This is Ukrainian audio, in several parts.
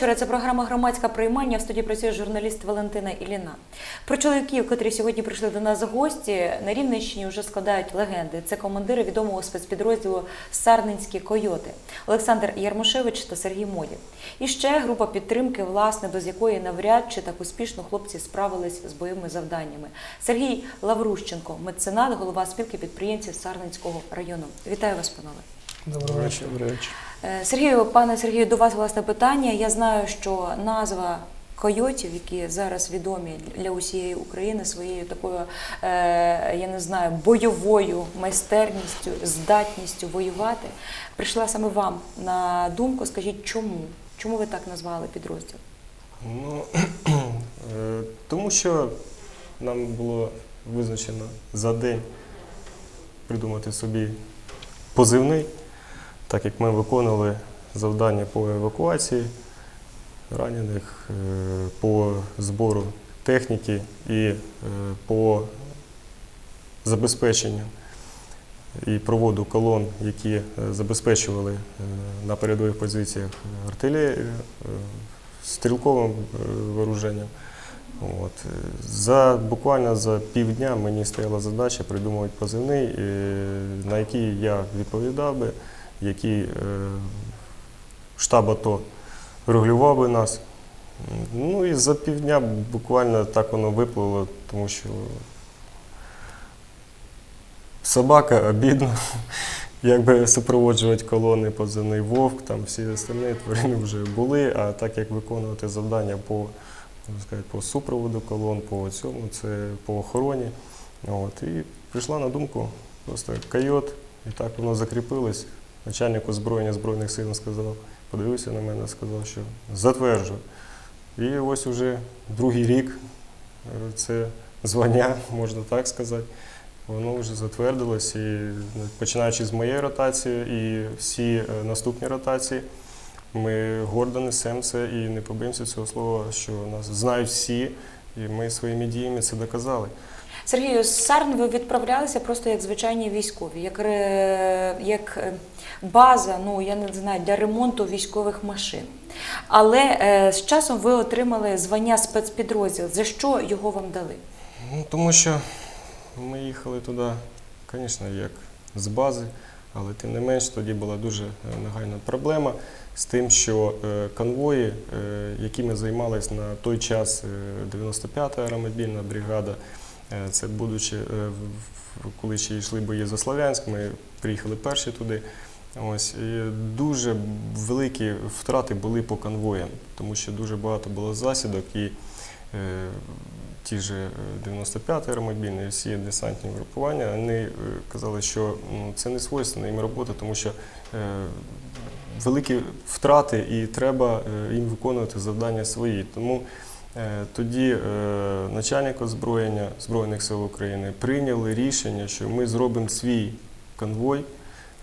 Вечора. Це програма Громадська приймання. В студії працює журналіст Валентина Іліна. Про чоловіків, котрі сьогодні прийшли до нас гості, на Рівненщині вже складають легенди. Це командири відомого спецпідрозділу Сарненські койоти Олександр Ярмошевич та Сергій Модів. І ще група підтримки, власне, без якої навряд чи так успішно хлопці справились з бойовими завданнями. Сергій Лаврущенко, меценат, голова спілки підприємців Сарненського району. Вітаю вас, панове. Доброго вечора. Добрий вечір. Е, Сергію, пане Сергію, до вас власне питання. Я знаю, що назва койотів, які зараз відомі для усієї України своєю такою, е, я не знаю, бойовою майстерністю, здатністю воювати, прийшла саме вам на думку. Скажіть, чому? Чому ви так назвали підрозділ? Ну, е, тому що нам було визначено за день придумати собі позивний, так як ми виконували завдання по евакуації ранених, е, по збору техніки і е, по забезпеченню і проводу колон, які е, забезпечували на передових позиціях артилерію, стрілковим вооруженням. От. За буквально за півдня мені стояла задача придумувати позивний, на який я відповідав би, який е, штаб АТО регулював би нас. Ну і за півдня буквально так воно виплило, тому що собака обідно, якби супроводжувати колони позивний вовк, там всі остальні тварини вже були, а так як виконувати завдання по, сказати, по супроводу колон, по цьому, це по охороні. От, і прийшла на думку просто койот, і так воно закріпилось. Начальник озброєння Збройних сил сказав, подивився на мене, сказав, що затверджую. І ось уже другий рік е, це звання, можна так сказати. Воно вже затвердилось, і ну, починаючи з моєї ротації і всі е, наступні ротації, ми гордо несемо це і не побоїмося цього слова, що нас знають всі, і ми своїми діями це доказали. Сергію, з Сарн ви відправлялися просто як звичайні військові, як, як е, база, ну я не знаю, для ремонту військових машин. Але е, з часом ви отримали звання спецпідрозділ. За що його вам дали? Ну, тому що ми їхали туди, звісно, як з бази, але тим не менш тоді була дуже е, нагальна проблема з тим, що е, конвої, е, якими займалась на той час е, 95-та аеромобільна бригада, е, це будучи, е, коли ще йшли бої за Слов'янськ, ми приїхали перші туди. Ось і дуже великі втрати були по конвоям, тому що дуже багато було засідок і е, ті ж е, 95 аеромобільні, всі десантні групування, вони е, казали, що ну, це не свойственна їм робота, тому що е, великі втрати і треба е, їм виконувати завдання свої. Тому е, тоді е, начальник озброєння Збройних сил України прийняли рішення, що ми зробимо свій конвой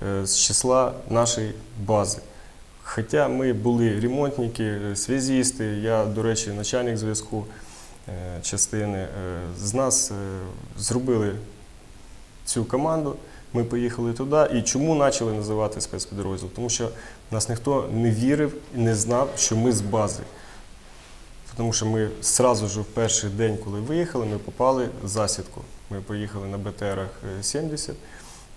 е, з числа нашої бази. Хоча ми були ремонтники, е, связісти, я, до речі, начальник зв'язку е, частини, е, з нас е, зробили цю команду. Ми поїхали туди. І чому почали називати спецпідрозділ? Тому що нас ніхто не вірив і не знав, що ми з бази. Тому що ми одразу ж в перший день, коли виїхали, ми попали в засідку. Ми поїхали на БТРах 70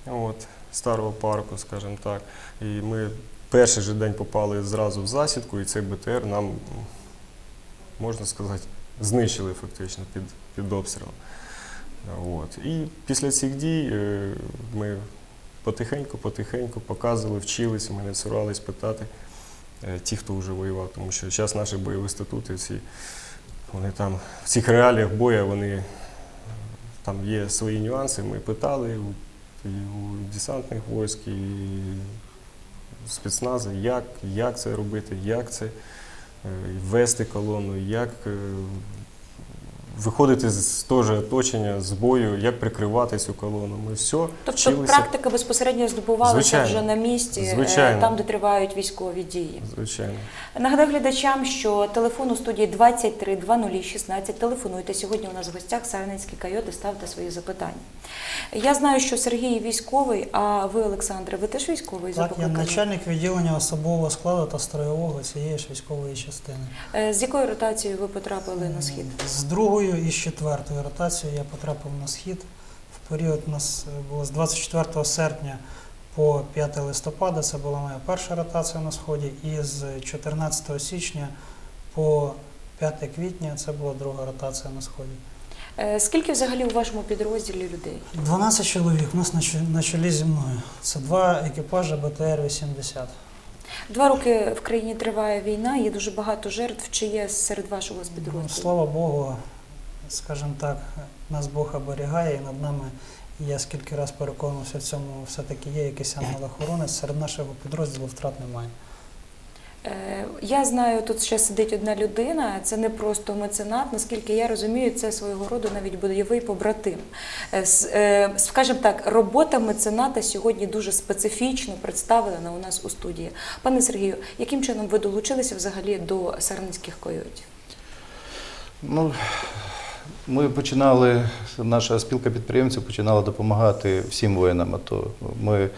от, старого парку, скажімо так. І ми перший же день попали зразу в засідку, і цей БТР нам, можна сказати, знищили фактично під, під обстрілом. От. І після цих дій е, ми потихеньку-потихеньку показували, вчилися, ми не цурались питати е, ті, хто вже воював, тому що зараз наші бойові статути, всі, вони там в цих реаліях бою, вони там є свої нюанси. Ми питали і у десантних військ, і спецнази, як, як це робити, як це е, вести колону, як е, виходити з того ж оточення, з бою, як прикривати цю колону. Ми все Тобто вчилися. практика безпосередньо здобувалася Звичайно. вже на місці, е, Звичайно. там, де тривають військові дії. Звичайно. Нагадаю глядачам, що телефон у студії 23 20 16. Телефонуйте. Сьогодні у нас в гостях Сарницький койот і ставте свої запитання. Я знаю, що Сергій військовий, а ви, Олександре, ви теж військовий за Так, я начальник відділення особового складу та строєвого цієї ж військової частини. Е, З якою ротацією ви потрапили на схід? З другою і з четвертою ротацією я потрапив на схід. В період у нас е, було з 24 серпня по 5 листопада. Це була моя перша ротація на сході. І з 14 січня по 5 квітня це була друга ротація на сході. Е, Скільки взагалі у вашому підрозділі людей? 12 чоловік у нас на чолі зі мною. Це два екіпажі БТР-80. Два роки в країні триває війна, є дуже багато жертв. Чи є серед вашого Ну, спідрозділу? Слава Богу, скажімо так, нас Бог оберігає і над нами. Я скільки раз переконався в цьому, все-таки є якийсь ангел-охоронець, серед нашого підрозділу втрат немає. Е, Я знаю, тут ще сидить одна людина. Це не просто меценат. Наскільки я розумію, це свого роду навіть бойовий побратим. Е, е, Скажімо так, робота мецената сьогодні дуже специфічно представлена у нас у студії. Пане Сергію, яким чином ви долучилися взагалі до сарницьких койотів? Ну, ми починали, наша спілка підприємців починала допомагати всім воїнам. АТО. Ми е,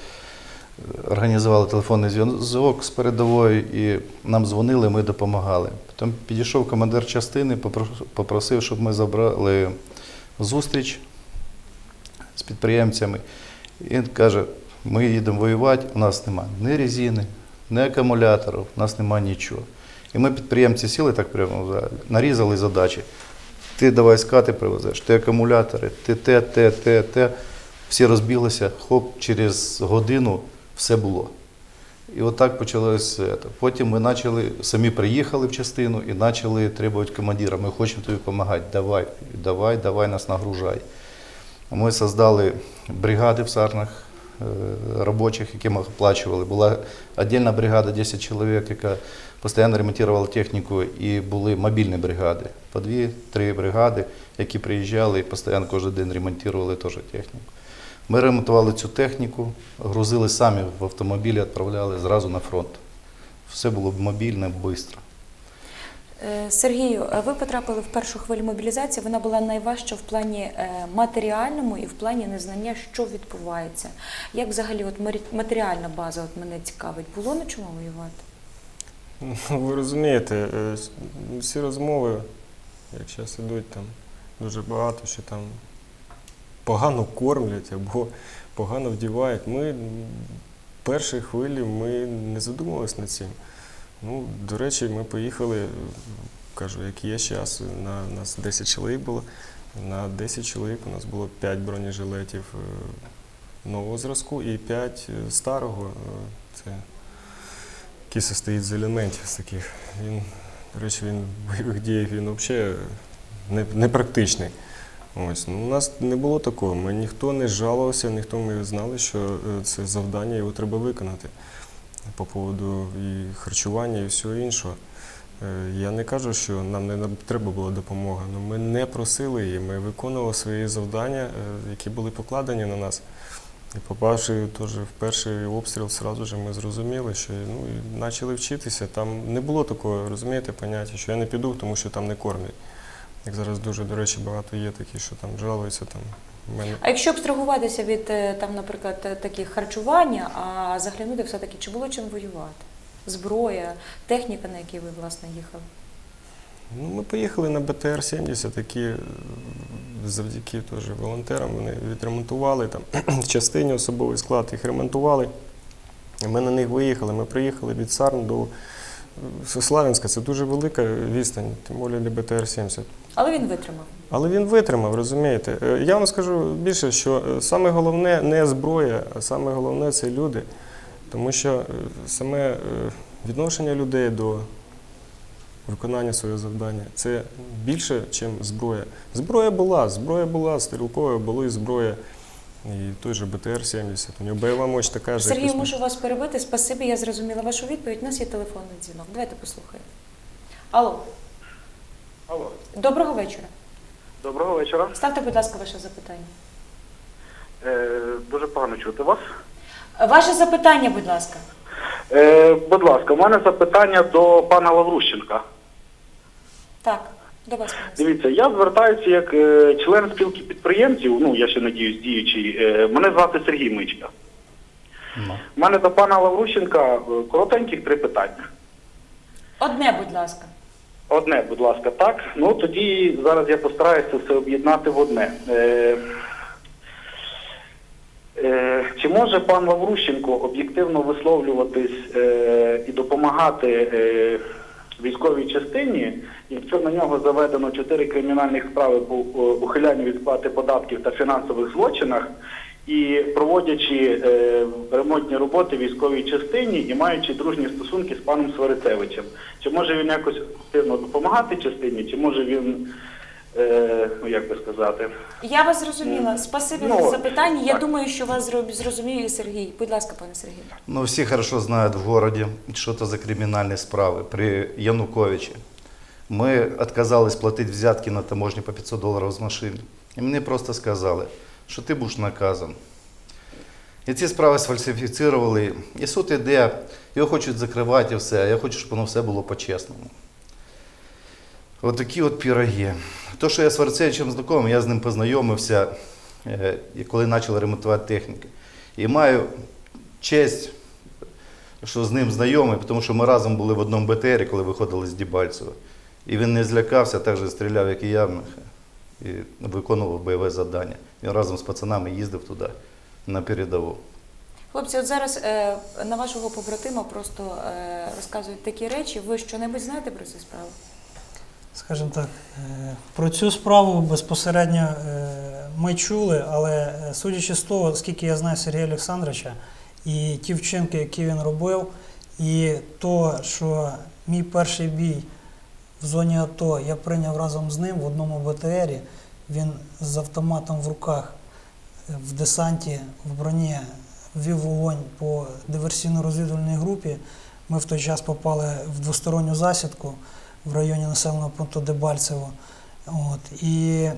організували телефонний зв'язок з передовою і нам дзвонили, ми допомагали. Потім підійшов командир частини, попросив, щоб ми забрали зустріч з підприємцями. І він каже, ми їдемо воювати, у нас немає ні резини, ні акумуляторів, у нас немає нічого. І ми підприємці сіли так прямо, нарізали задачі. Ти давай скати привезеш, ти акумулятори, ти те, те, те, те. Всі розбіглися, хоп, через годину все було. І отак почалося. це. Потім ми почали, самі приїхали в частину і почали требувати командира. Ми хочемо тобі допомагати. Давай, давай, давай нас нагружай. Ми создали бригади в Сарнах робочих, які ми оплачували. Була віддільна бригада 10 чоловік, яка постійно ремонтувала техніку, і були мобільні бригади. По дві-три бригади, які приїжджали і постійно кожен день ремонтували теж техніку. Ми ремонтували цю техніку, грузили самі в автомобілі, відправляли зразу на фронт. Все було мобільне, швидко. Е, Сергію, ви потрапили в першу хвилю мобілізації. Вона була найважча в плані е, матеріальному і в плані незнання, що відбувається. Як взагалі от матеріальна база от мене цікавить, було на чому воювати? Ну, Ви розумієте, е, всі розмови, як зараз ідуть, там дуже багато, що там погано кормлять або погано вдівають. Ми в першій хвилі ми не задумувалися над цим. Ну, до речі, ми поїхали, е, кажу, як є час, на нас 10 чоловік було. На 10 чоловік у нас було 5 бронежилетів е, нового зразку і 5 старого. е, Це який состоїть з елементів з таких. Він, до речі, він в бойових діях він взагалі не, непрактичний. Ось. Ну, у нас не було такого. Ми ніхто не жалувався, ніхто ми знали, що е, це завдання його треба виконати по поводу і харчування, і всього іншого. Е, Я не кажу, що нам не треба була допомога. але ми не просили її. Ми виконували свої завдання, е, які були покладені на нас. І попавши теж в перший обстріл, сразу же ми зрозуміли, що ну, і почали вчитися. Там не було такого, розумієте, поняття, що я не піду, тому що там не кормлять. Як зараз дуже, до речі, багато є такі, що там жалуються. Там, мене А якщо абстрагуватися від е, там, наприклад, е, таких харчування, а заглянути все-таки, чи було чим воювати? Зброя, техніка, на якій ви власне їхали? Ну, ми поїхали на БТР-70, які е, завдяки теж волонтерам вони відремонтували там в частині особовий склад, їх ремонтували. Ми на них виїхали. Ми приїхали від Сарн до Славянська. Це дуже велика відстань, тим більше для БТР-70. Але він витримав. Але він витримав, розумієте. Е, Я вам скажу більше, що е, саме головне не зброя, а саме головне це люди. Тому що е, саме відношення людей до виконання свого завдання це більше, ніж зброя. Зброя була, зброя була, стрілкова, була і зброя. І той же БТР-70. У нього бойова мощь така ж. І- можу вас перебити. Спасибі, я зрозуміла вашу відповідь. У нас є телефонний дзвінок. Давайте послухаємо. Алло, Алло. доброго вечора. Доброго вечора. Ставте, будь ласка, ваше запитання. Е, дуже погано чути вас. Ваше запитання, будь ласка. Е, будь ласка, у мене запитання до пана Лаврущенка. Так, до вас. Дивіться, я звертаюся як е, член спілки підприємців, ну я ще надіюсь, діючий. Е, мене звати Сергій Мичка. У мене до пана Лаврущенка е, коротеньких три питання. Одне, будь ласка. Одне, будь ласка, так. Ну тоді зараз я постараюся все об'єднати в одне. Е, е, чи може пан Лаврущенко об'єктивно висловлюватись е, і допомагати е, військовій частині, якщо на нього заведено чотири кримінальних справи по е, ухилянню від сплати податків та фінансових злочинах? І проводячи е, ремонтні роботи в військовій частині і маючи дружні стосунки з паном Сварицевичем, чи може він якось активно допомагати частині, чи може він, е, ну як би сказати, Я вас зрозуміла. Спасибі Ну, за запитання. Я так. думаю, що вас зро- зрозуміє і Сергій. Будь ласка, пане Сергію. Ну, все хорошо знают в городе, что это за криминальные справы. При Януковиче мы отказались платить взятки на таможне по 500 долларов з машини. І мені просто сказали, що ти будеш наказан. І ці справи сфальсифіцировали. І суд іде, його хочуть закривати і все, а я хочу, щоб воно все було по-чесному. От такі от піроги. То, що я з Варцевичем знайомий, я з ним познайомився, е, коли почали ремонтувати техніку. І маю честь, що з ним знайомий, тому що ми разом були в одному БТРі, коли виходили з Дібальцева. І він не злякався, так же стріляв, як і я, і виконував бойове завдання. Він разом з пацанами їздив туди, на передову. Хлопці, от зараз е, на вашого побратима просто е, розказують такі речі. Ви що-небудь знаєте про цю справу? Скажімо так, е, про цю справу безпосередньо е, ми чули, але е, судячи з того, скільки я знаю Сергія Олександровича, і ті вчинки, які він робив, і то, що мій перший бій в зоні АТО я прийняв разом з ним в одному БТРі, він з автоматом в руках в десанті, в броні вів вогонь по диверсійно-розвідувальній групі. Ми в той час попали в двосторонню засідку в районі населеного пункту Дебальцево. От. І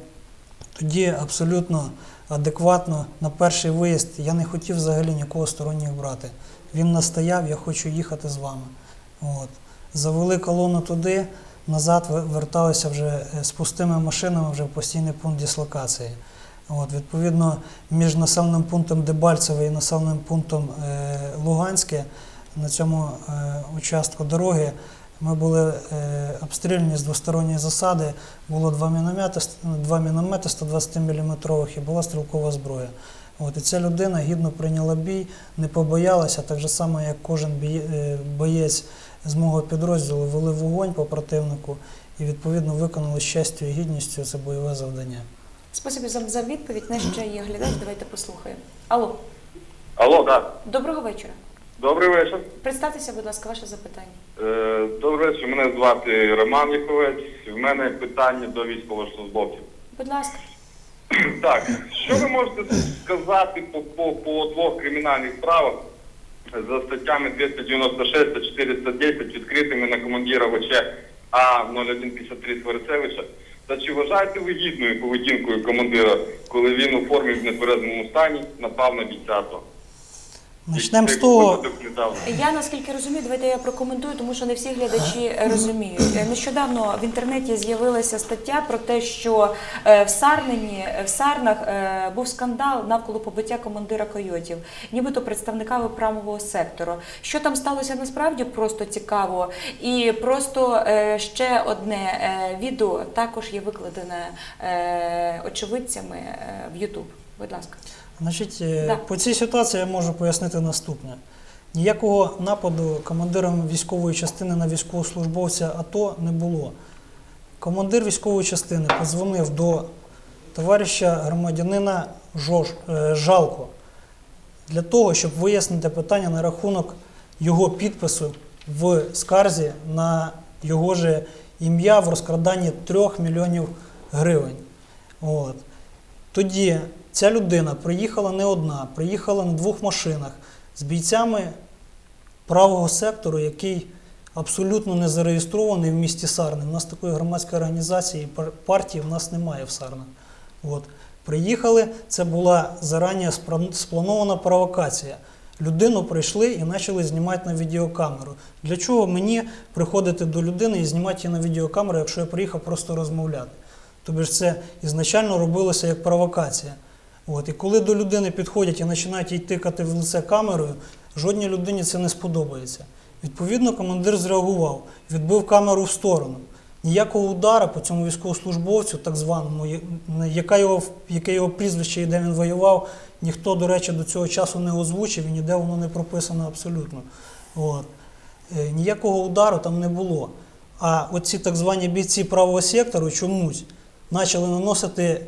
тоді абсолютно адекватно на перший виїзд я не хотів взагалі нікого сторонніх брати. Він настояв, я хочу їхати з вами. От. Завели колону туди, назад верталися вже е, з пустими машинами вже в постійний пункт дислокації. От, відповідно, між населеним пунктом Дебальцеве і населеним пунктом е, Луганське на цьому е, участку дороги ми були е, обстріляні з двосторонньої засади. Було два міномети, два міномети 120 мм і була стрілкова зброя. От, і ця людина гідно прийняла бій, не побоялася, так же само, як кожен е, боєць з мого підрозділу вели вогонь по противнику і відповідно виконали з честю і гідністю це бойове завдання. Спасибі за, за відповідь. Наш ще є глядач. Давайте послухаємо. Алло, Алло, так. доброго вечора. Добрий вечір. Представтеся, будь ласка, ваше запитання. Е, Добрий вечір. Мене звати Роман Яковець. В мене питання до військовослужбовців. Будь ласка. Так, що ви можете сказати по, по, по двох кримінальних справах за статтями 296 та 410 відкритими на командира ВЧ А0153 Сварцевича? Та чи вважаєте ви гідною поведінкою командира, коли він у формі в нетверезому стані напав на бійця? АТО? Почнемо з того. Я наскільки розумію, давайте я прокоментую, тому що не всі глядачі розуміють. Е, Нещодавно в інтернеті з'явилася стаття про те, що е, в Сарнині, в Сарнах е, був скандал навколо побиття командира койотів, нібито представниками правого сектору. Що там сталося насправді просто цікаво. І просто ще одне відео також є викладене очевидцями в Ютуб. Будь ласка. Значить, е, Да. по цій ситуації я можу пояснити наступне. Ніякого нападу командиром військової частини на військовослужбовця АТО не було. Командир військової частини подзвонив до товариша громадянина Жош, е, Жалко для того, щоб вияснити питання на рахунок його підпису в скарзі на його же ім'я в розкраданні 3 мільйонів гривень. От. Тоді ця людина приїхала не одна, приїхала на двох машинах з бійцями правого сектору, який абсолютно не зареєстрований в місті Сарни. У нас такої громадської організації партії в нас немає в Сарнах. От. Приїхали, це була зарані спланована провокація. Людину прийшли і почали знімати на відеокамеру. Для чого мені приходити до людини і знімати її на відеокамеру, якщо я приїхав просто розмовляти? Тобто ж це ізначально робилося як провокація. От. І коли до людини підходять і починають їй тикати в лице камерою, жодній людині це не сподобається. Відповідно, командир зреагував, відбив камеру в сторону. Ніякого удара по цьому військовослужбовцю, так званому, яка його, яке його прізвище і де він воював, ніхто, до речі, до цього часу не озвучив і ніде воно не прописано абсолютно. От. Е, Ніякого удару там не було. А оці так звані бійці правого сектору чомусь почали наносити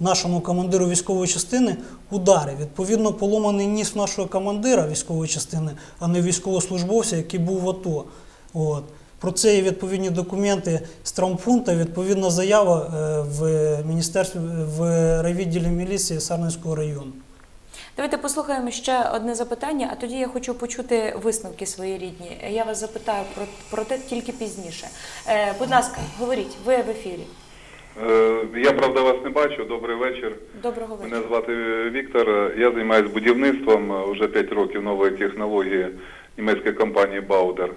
нашому командиру військової частини удари. Відповідно, поломаний ніс нашого командира військової частини, а не військовослужбовця, який був в АТО. От. Про це є відповідні документи з травмпункту, відповідна заява е, в міністерстві в райвідділі міліції Сарненського району. Давайте послухаємо ще одне запитання, а тоді я хочу почути висновки свої рідні. Я вас запитаю про, про те тільки пізніше. Е, будь ласка, говоріть, ви в ефірі. Е, Я правда вас не бачу. Добрий вечір. Доброго вечора. Мене звати Віктор. Я займаюся будівництвом вже 5 років нової технології німецької компанії Баудер.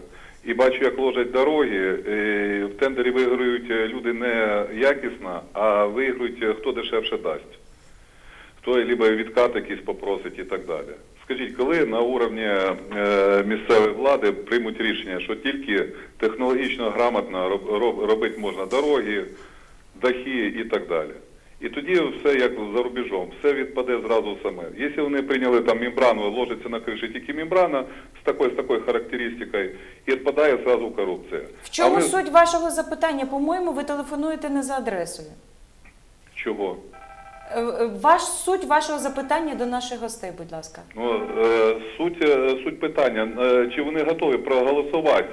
І бачу, як ложать дороги. І в тендері виграють люди не якісно, а виграють хто дешевше дасть. Хто либо відкат якийсь попросить і так далі. Скажіть, коли на уровні е, місцевої влади приймуть рішення, що тільки технологічно грамотно роб, роб- робити можна дороги, дахи і так далі. І тоді все як за рубежом, все відпаде зразу саме. Якщо вони прийняли там мембрану, ложиться на криші тільки мембрана з такою, з такою характеристикою, і відпадає зразу корупція. В чому а суть вашого запитання? По-моєму, ви телефонуєте не за адресою. Чого? Е, е, Ваш суть вашого запитання до наших гостей, будь ласка. Ну, е, суть, суть питання, чи вони готові проголосувати,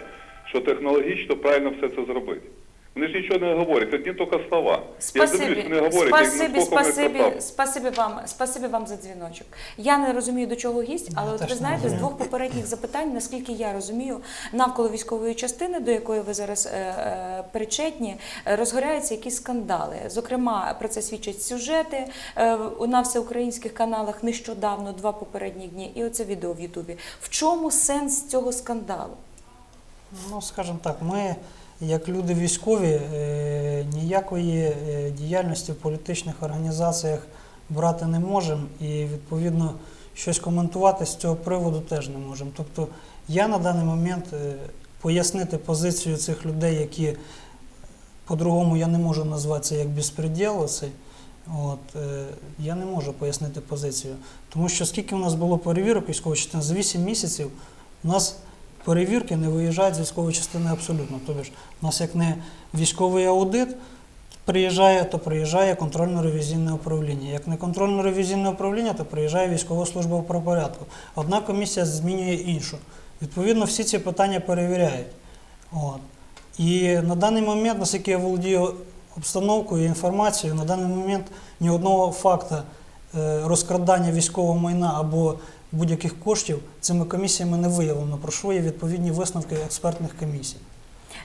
що технологічно правильно все це зробити? Вони ж нічого не говорять, одні тільки слова. Я Спасибі, дивлюсь, вони говорять, спасибі, спасибі, спасибі вам, спасибі вам за дзвіночок. Я не розумію, до чого гість, але от ви не знаєте, з двох попередніх запитань, наскільки я розумію, навколо військової частини, до якої ви зараз е, е, причетні, е, розгоряються якісь скандали. Зокрема, про це свідчать сюжети е, у- на всеукраїнських каналах нещодавно, два попередні дні, і оце відео в Ютубі. В чому сенс цього скандалу? Ну, скажімо так, ми, як люди військові, е, ніякої е, діяльності в політичних організаціях брати не можемо і, відповідно, щось коментувати з цього приводу теж не можемо. Тобто, я на даний момент е, пояснити позицію цих людей, які по-другому я не можу назвати це як безпреділ оцей, От, я не можу пояснити позицію. Тому що скільки у нас було перевірок військової частини, за 8 місяців у нас перевірки не виїжджають з військової частини абсолютно. Тобто ж у нас як не військовий аудит приїжджає, то приїжджає контрольно-ревізійне управління. Як не контрольно-ревізійне управління, то приїжджає військова служба правопорядку. Одна комісія змінює іншу. Відповідно, всі ці питання перевіряють. От. І на даний момент, наскільки я володію обстановкою і інформацією, на даний момент ні одного факта е, розкрадання військового майна або будь-яких коштів цими комісіями не виявлено, про що є відповідні висновки експертних комісій.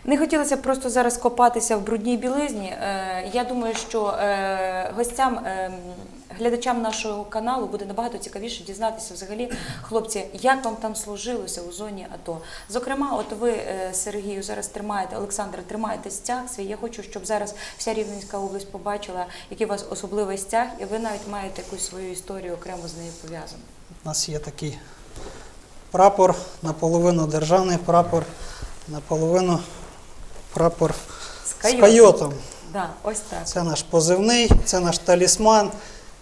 Не хотілося просто зараз копатися в брудній білизні. Е, Я думаю, що е, гостям, е, глядачам нашого каналу буде набагато цікавіше дізнатися взагалі, хлопці, як вам там служилося у зоні АТО. Зокрема, от ви, Сергію, зараз тримаєте, Олександр, тримаєте стяг свій. Я хочу, щоб зараз вся Рівненська область побачила, який у вас особливий стяг, і ви навіть маєте якусь свою історію окремо з нею пов'язану. У нас є такий прапор, наполовину державний прапор, наполовину прапор З з кайотом. Да, ось так. Це наш позивний, це наш талісман.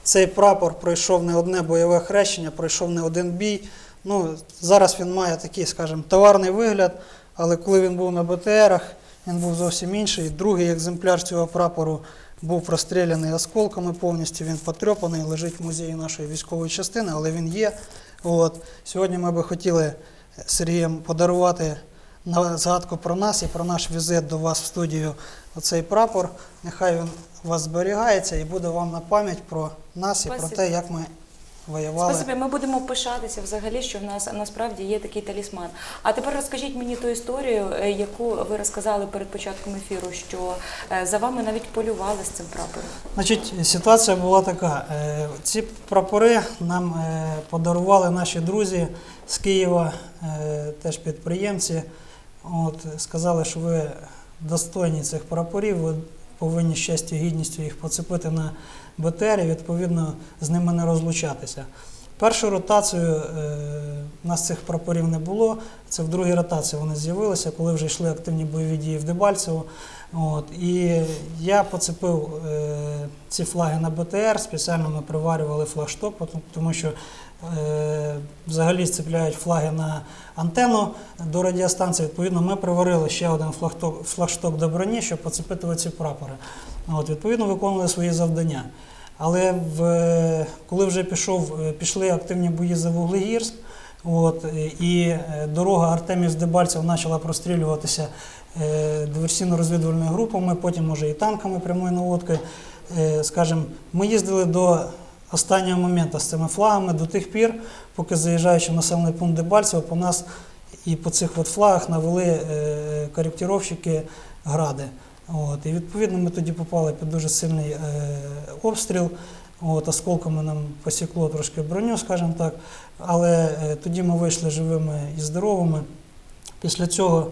Цей прапор пройшов не одне бойове хрещення, пройшов не один бій. Ну, зараз він має такий, скажімо, товарний вигляд, але коли він був на БТРах, він був зовсім інший. Другий екземпляр цього прапору був простріляний осколками повністю. Він потрьопаний, лежить в музеї нашої військової частини, але він є. От. Сьогодні ми би хотіли Сергієм подарувати на згадку про нас і про наш візит до вас в студію оцей прапор. Нехай він у вас зберігається і буде вам на пам'ять про нас і про те, як ми воювали. Спасибі, ми будемо пишатися взагалі, що в нас насправді є такий талісман. А тепер розкажіть мені ту історію, е, яку ви розказали перед початком ефіру, що е, за вами навіть полювали з цим прапором. Значить, ситуація була така. Е, Ці прапори нам подарували наші друзі з Києва, теж підприємці. От, сказали, що ви достойні цих прапорів, ви повинні з честю гідністю їх поцепити на БТР і відповідно з ними не розлучатися. Першу ротацію е, у нас цих прапорів не було. Це в другій ротації вони з'явилися, коли вже йшли активні бойові дії в Дебальцево. От, і я поцепив е, ці флаги на БТР, спеціально ми приварювали флагшток, тому що е, взагалі сцепляють флаги на антенну до радіостанції. Відповідно, ми приварили ще один флагшток, до броні, щоб поцепити ці прапори. От, відповідно, виконували свої завдання. Але в, коли вже пішов, е, пішли активні бої за Вуглегірськ, от, е, і е, дорога Артемів-Дебальцев почала прострілюватися е, диверсійно-розвідувальними групами, потім уже і танками прямої наводки. Е, Скажімо, ми їздили до останнього моменту з цими флагами до тих пір, поки заїжджаючи в населений пункт Дебальцево, по нас і по цих от флагах навели е, коректировщики гради. От, і відповідно ми тоді попали під дуже сильний е, обстріл. От, осколками нам посікло трошки броню, скажімо так. Але е, тоді ми вийшли живими і здоровими. Після цього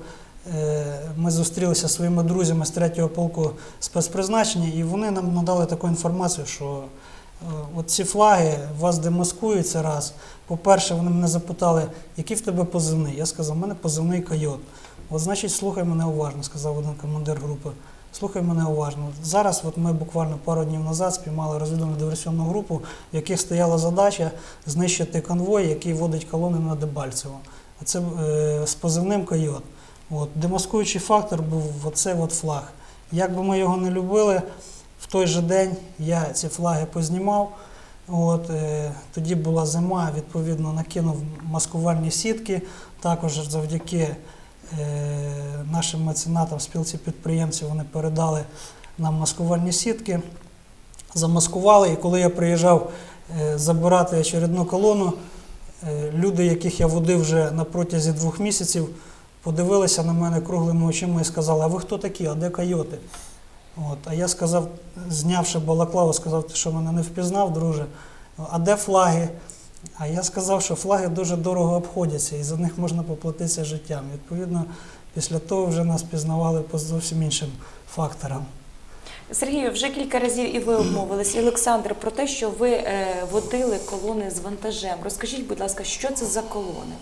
е, ми зустрілися своїми друзями з 3-го полку спецпризначення, і вони нам надали таку інформацію, що от ці флаги вас демаскують це раз. По-перше, вони мене запитали, який в тебе позивний. Я сказав, у мене позивний койот. От значить, слухай мене уважно, сказав один командир групи. Слухай мене уважно. Зараз от ми буквально пару днів назад спіймали розвідувальну диверсійну групу, в яких стояла задача знищити конвой, який водить колони на Дебальцево. А Це е, з позивним койот. От, демаскуючий фактор був оцей от флаг. Як би ми його не любили, в той же день я ці флаги познімав. От, е, тоді була зима, відповідно, накинув маскувальні сітки. Також завдяки е, нашим меценатам, спілці підприємців, вони передали нам маскувальні сітки, замаскували. І коли я приїжджав е, забирати очередну колону, е, люди, яких я водив вже на протязі двох місяців, подивилися на мене круглими очима і сказали, а ви хто такі, а де койоти? От, а я сказав, знявши балаклаву, сказав, що мене не впізнав, друже. А де флаги? А я сказав, що флаги дуже дорого обходяться і за них можна поплатитися життям. Відповідно, після того вже нас пізнавали по зовсім іншим факторам. Сергію, вже кілька разів і ви обмовились, і Олександр, про те, що ви е, водили колони з вантажем. Розкажіть, будь ласка, що це за колони?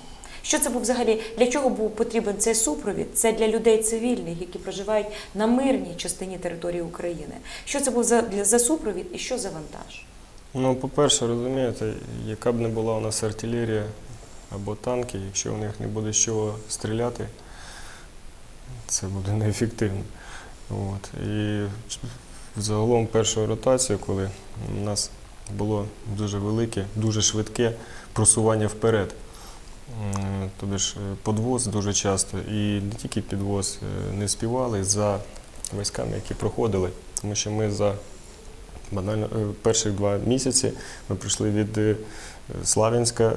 Що це був взагалі? Для чого був потрібен цей супровід? Це для людей цивільних, які проживають на мирній частині території України. Що це був за, для- за супровід і що за вантаж? Ну, по-перше, розумієте, яка б не була у нас артилерія або танки, якщо у них не буде з чого стріляти, це буде неефективно. От. І загалом першу ротацію, коли у нас було дуже велике, дуже швидке просування вперед. М, Тобто ж е, подвоз дуже часто, і не тільки підвоз е, не співали за військами, які проходили, тому що ми за банально е, перших два місяці ми прийшли від Славянська,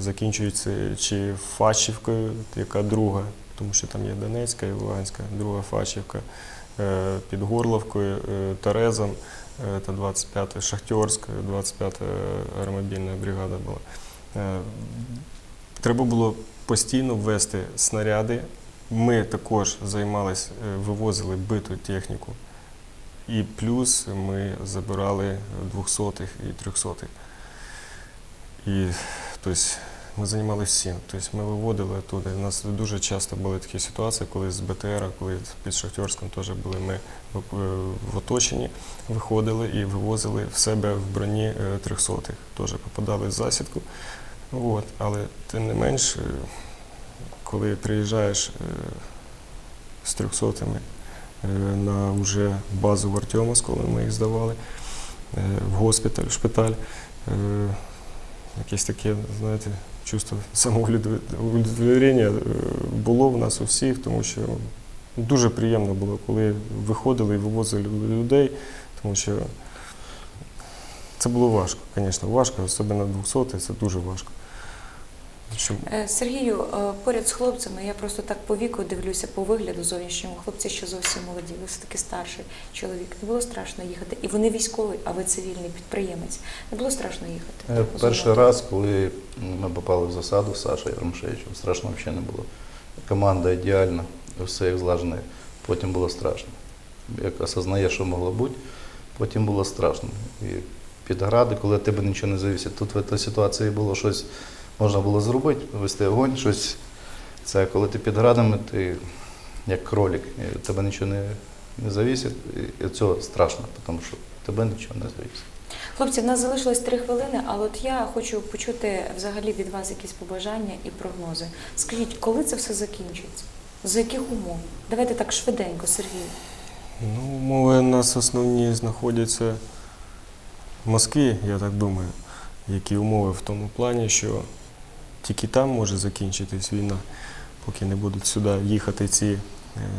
закінчується чи Фачівкою, яка друга, тому що там є Донецька і Луганська, друга Фачівка, під Горловкою, Терезом та 25 Шахтерськ, 25 аеромобільна бригада була. Е, Треба було постійно ввести снаряди. Ми також займалися, е, вивозили биту техніку. І плюс ми забирали двохсотих і трьохсотих. І тобто, ми займалися всім. Тобто ми виводили туди. У нас дуже часто були такі ситуації, коли з БТР, коли під Шахтерськом теж були ми в, в оточенні, виходили і вивозили в себе в броні е, трьохсотих. Теж попадали в засідку. От. Але тим не менш, е, коли приїжджаєш е, з трьохсотими е, на вже базу в Артемовськ, коли ми їх здавали в госпіталь, в шпиталь. Якесь таке, знаєте, чувство самоудовлетворення е, було в нас у всіх, тому що дуже приємно було, коли виходили і вивозили людей, тому що Це було важко, звісно, важко, особливо 200 це дуже важко. Чому? Е, Сергію, е, поряд з хлопцями, я просто так по віку дивлюся по вигляду зовнішньому. Хлопці ще зовсім молоді, ви все таки старший чоловік. Не було страшно їхати. І вони військові, а ви цивільний підприємець. Не було страшно їхати. Е, Перший раз, коли ми попали в засаду з Сашою Ромшевичем, страшно взагалі не було. Команда ідеальна, все як злажено. Потім було страшно. Як осознаєш, що могло бути, потім було страшно. І під гради, коли тебе нічого не зависить. Тут в цій ситуації було щось, можна було зробити, вести огонь, щось. Це коли ти під градами, ти як від тебе нічого не, не зависить. І цього страшно, тому що тебе нічого не зависить. Хлопці, в нас залишилось три хвилини, але от я хочу почути взагалі від вас якісь побажання і прогнози. Скажіть, коли це все закінчиться? За яких умов? Давайте так швиденько, Сергій. Ну, умови у нас основні знаходяться в Москві, я так думаю. Які умови в тому плані, що тільки там може закінчитись війна, поки не будуть сюди їхати ці е,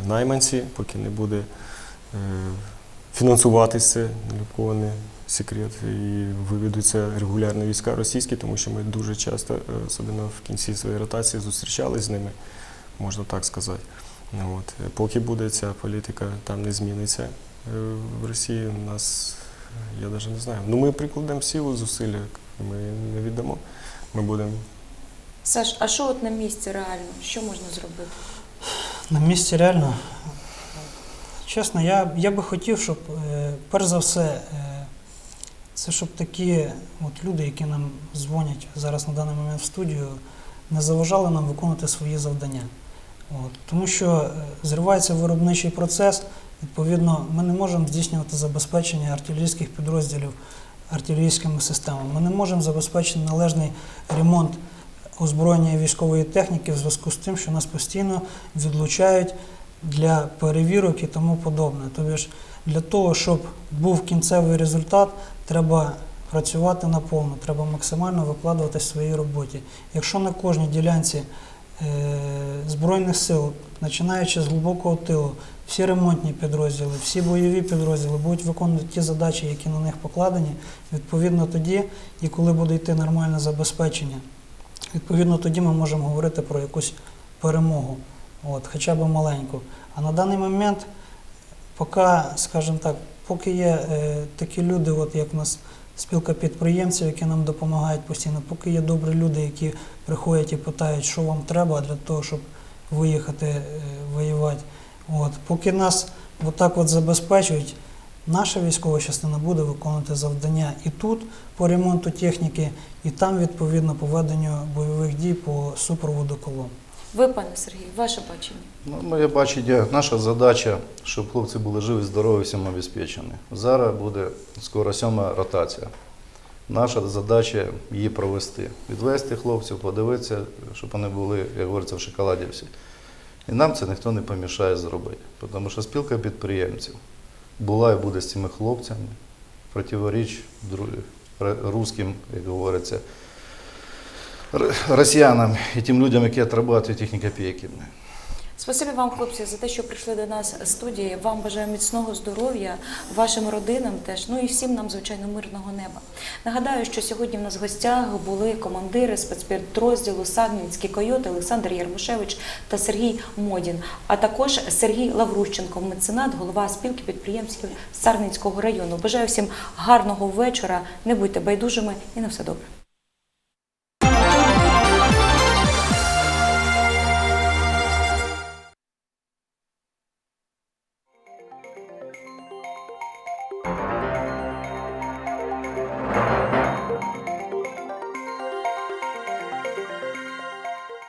найманці, поки не буде е, фінансуватися, ні для кого не секрет, і виведуться регулярні війська російські, тому що ми дуже часто, е, особливо в кінці своєї ротації, зустрічались з ними, можна так сказати. От. Поки буде ця політика там не зміниться в Росії, у нас, я навіть не знаю. Ну ми прикладемо силу, зусилля, ми не віддамо. Ми будемо Саш, а що от на місці реально? Що можна зробити? На місці реально, чесно, я, я би хотів, щоб е, перш за все, е, це щоб такі от люди, які нам дзвонять зараз на даний момент в студію, не заважали нам виконувати свої завдання. От, тому що е, зривається виробничий процес, відповідно, ми не можемо здійснювати забезпечення артилерійських підрозділів артилерійськими системами. Ми не можемо забезпечити належний ремонт озброєння військової техніки в зв'язку з тим, що нас постійно відлучають для перевірок і тому подобне. Тобто ж для того, щоб був кінцевий результат, треба працювати наповну, треба максимально викладувати в своїй роботі. Якщо на кожній ділянці е, Збройних сил, починаючи з глибокого тилу, всі ремонтні підрозділи, всі бойові підрозділи будуть виконувати ті задачі, які на них покладені, відповідно тоді, і коли буде йти нормальне забезпечення, відповідно тоді ми можемо говорити про якусь перемогу, от, хоча б маленьку. А на даний момент, поки, скажімо так, поки є е, такі люди, от як у нас спілка підприємців, які нам допомагають постійно, поки є добрі люди, які приходять і питають, що вам треба для того, щоб виїхати е, воювати. От, поки нас отак от забезпечують, наша військова частина буде виконувати завдання і тут по ремонту техніки, і там відповідно по веденню бойових дій по супроводу колон. Ви, пане Сергію, ваше бачення. Ну, моє бачення, наша задача, щоб хлопці були живі, здорові, всім обезпечені. Зараз буде скоро сьома ротація. Наша задача її провести. Відвести хлопців, подивитися, щоб вони були, як говориться, в шоколаді всі. І нам це ніхто не помішає зробити. Тому що спілка підприємців була і буде з цими хлопцями, противоріч русським, як говориться, росіянам і тим людям, які отрабатують їхні копійки. Спасибі вам, хлопці, за те, що прийшли до нас з студії. Вам бажаю міцного здоров'я, вашим родинам теж, ну і всім нам, звичайно, мирного неба. Нагадаю, що сьогодні в нас в гостях були командири спецпідрозділу Сагнінський койот Олександр Ярмушевич та Сергій Модін, а також Сергій Лаврущенко, меценат, голова спілки підприємців Сарненського району. Бажаю всім гарного вечора, не будьте байдужими і на все добре.